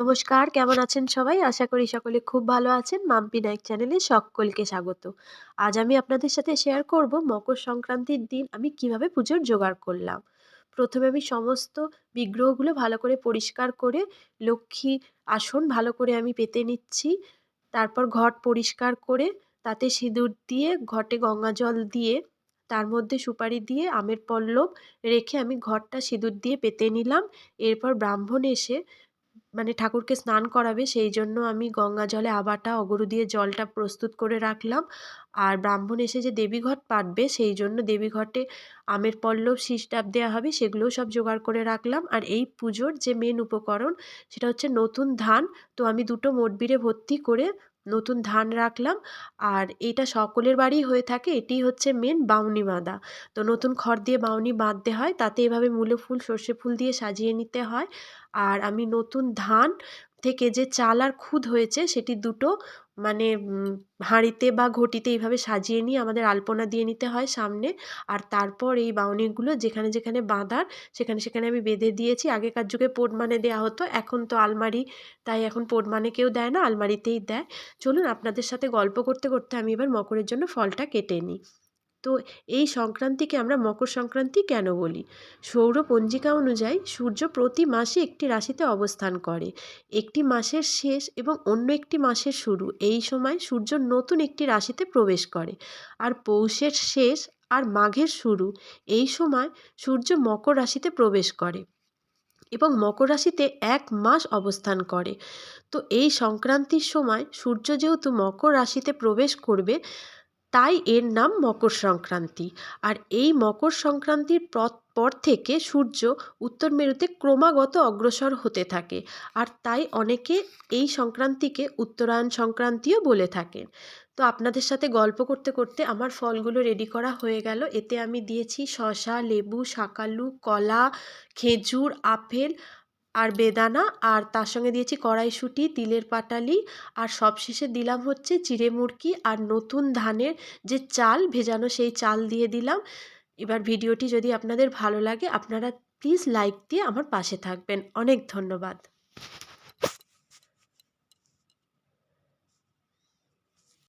নমস্কার, কেমন আছেন সবাই? আশা করি সকলে খুব ভালো আছেন। মাম্পি নায়ক চ্যানেলে সকলকে স্বাগত। আজ আমি আপনাদের সাথে শেয়ার করব মকর সংক্রান্তির দিন আমি কীভাবে পুজোর জোগাড় করলাম। প্রথমে আমি সমস্ত বিগ্রহগুলো ভালো করে পরিষ্কার করে, লক্ষ্মী আসন ভালো করে আমি পেতে নিচ্ছি। তারপর ঘট পরিষ্কার করে, তাতে সিঁদুর দিয়ে, ঘটে গঙ্গা জল দিয়ে, তার মধ্যে সুপারি দিয়ে, আমের পল্লব রেখে আমি ঘরটা সিঁদুর দিয়ে পেতে নিলাম। এরপর ব্রাহ্মণ এসে মানে ঠাকুরকে স্নান করাবে সেই জন্য আমি গঙ্গা জলে আবাটা, অগরু দিয়ে জলটা প্রস্তুত করে রাখলাম। আর ব্রাহ্মণ এসে যে দেবীঘট পাতবে সেই জন্য দেবীঘটে আমের পল্লব ডাব দেওয়া হবে, সেগুলোও সব জোগাড় করে রাখলাম। আর এই পুজোর যে মেন উপকরণ, সেটা হচ্ছে নতুন ধান। তো আমি দুটো মোটবিরে ভর্তি করে নতুন ধান রাখলাম। আর এটা সকলের বাড়ি হয়ে থাকে। এটি হচ্ছে মেন বাউনি বাঁধা। তো নতুন খড় দিয়ে বাউনি বাঁধতে হয়। তাতে এভাবে মূলো ফুল, সর্ষে ফুল দিয়ে সাজিয়ে নিতে হয়। আর আমি নতুন ধান থেকে যে চাল আর খুদ হয়েছে, সেটি দুটো মানে হাঁড়িতে বা ঘটিতে এইভাবে সাজিয়ে নিয়ে আমাদের আলপনা দিয়ে নিতে হয় সামনে। আর তারপর এই বাউনিগুলো যেখানে যেখানে বাঁধার, সেখানে সেখানে আমি বেঁধে দিয়েছি। আগেকার যুগে পোড়মানে দেওয়া হতো, এখন তো আলমারি, তাই এখন পোড়মানে কেউ দেয় না, আলমারিতেই দেয়। চলুন আপনাদের সাথে গল্প করতে করতে আমি এবার মকরের জন্য ফলটা কেটে নিই। তো এই সংক্রান্তিকে আমরা মকর সংক্রান্তি কেন বলি? সৌর পঞ্জিকা অনুযায়ী সূর্য প্রতি মাসে একটি রাশিতে অবস্থান করে। একটি মাসের শেষ এবং অন্য একটি মাসের শুরু। এই সময় সূর্য নতুন একটি রাশিতে প্রবেশ করে। আর পৌষের শেষ আর মাঘের শুরু। এই সময় সূর্য মকর রাশিতে প্রবেশ করে এবং মকর রাশিতে এক মাস অবস্থান করে। তো এই সংক্রান্তির সময় সূর্য যেহেতু মকর রাশিতে প্রবেশ করবে তাই এর নাম মকর সংক্রান্তি। আর এই মকর সংক্রান্তির পর থেকে সূর্য উত্তর মেরুতে ক্রমাগত অগ্রসর হতে থাকে। আর তাই অনেকে এই সংক্রান্তিকে উত্তরায়ণ সংক্রান্তিও বলে থাকেন। তো আপনাদের সাথে গল্প করতে করতে আমার ফলগুলো রেডি করা হয়ে গেল। এতে আমি দিয়েছি শসা, লেবু, শাকালু, কলা, খেজুর, আপেল আর বেদানা, আর তার সঙ্গে দিয়েছি কড়াইশুঁটি, তিলের পাটালি, আর সবশেষে দিলাম হচ্ছে চিড়ে মুরকি আর নতুন ধানের যে চাল ভেজানো সেই চাল দিয়ে দিলাম। এবার ভিডিওটি যদি আপনাদের ভালো লাগে, আপনারা প্লিজ লাইক দিয়ে আমার পাশে থাকবেন। অনেক ধন্যবাদ।